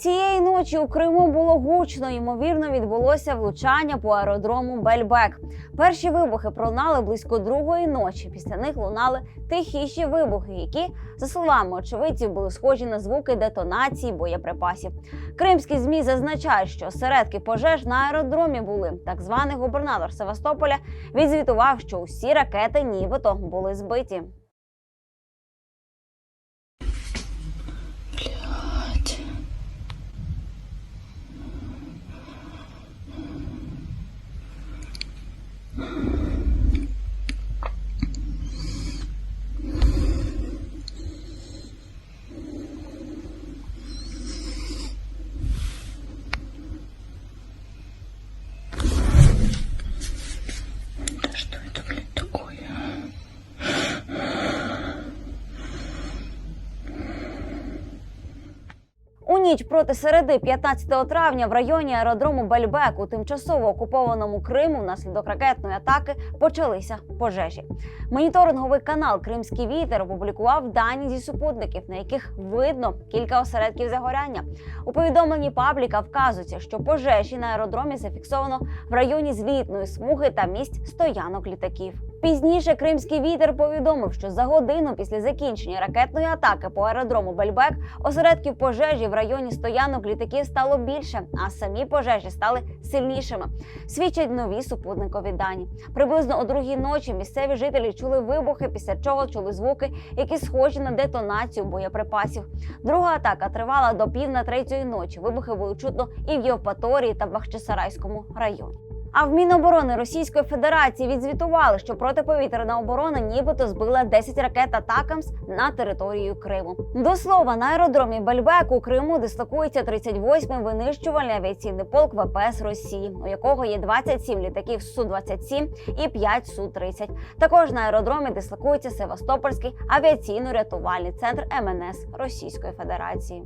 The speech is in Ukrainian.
Цієї ночі у Криму було гучно. Ймовірно, відбулося влучання по аеродрому Бельбек. Перші вибухи пролунали близько другої ночі. Після них лунали тихіші вибухи, які, за словами очевидців, були схожі на звуки детонації боєприпасів. Кримські змі зазначають, що осередки пожеж на аеродромі були. Так званий губернатор Севастополя відзвітував, що усі ракети нібито були збиті. Ніч проти середи 15 травня в районі аеродрому Бельбек у тимчасово окупованому Криму внаслідок ракетної атаки почалися пожежі. Моніторинговий канал Кримський вітер опублікував дані зі супутників, на яких видно кілька осередків загоряння. У повідомленні пабліка вказується, що пожежі на аеродромі зафіксовано в районі злітної смуги та місць стоянок літаків. Пізніше Кримський вітер повідомив, що за годину після закінчення ракетної атаки по аеродрому Бельбек осередків пожежі в районі стоянок літаків стало більше, а самі пожежі стали сильнішими. Свідчать нові супутникові дані. Приблизно о другій ночі місцеві жителі чули вибухи, після чого чули звуки, які схожі на детонацію боєприпасів. Друга атака тривала до пів на третьої ночі. Вибухи були чутно і в Євпаторії та Бахчисарайському районі. А в Міноборони Російської Федерації відзвітували, що протиповітряна оборона нібито збила 10 ракет Атакамс на територію Криму. До слова, на аеродромі Бельбек у Криму дислокується 38-й винищувальний авіаційний полк ВПС Росії, у якого є 27 літаків Су-27 і 5 Су-30. Також на аеродромі дислокується Севастопольський авіаційно-рятувальний центр МНС Російської Федерації.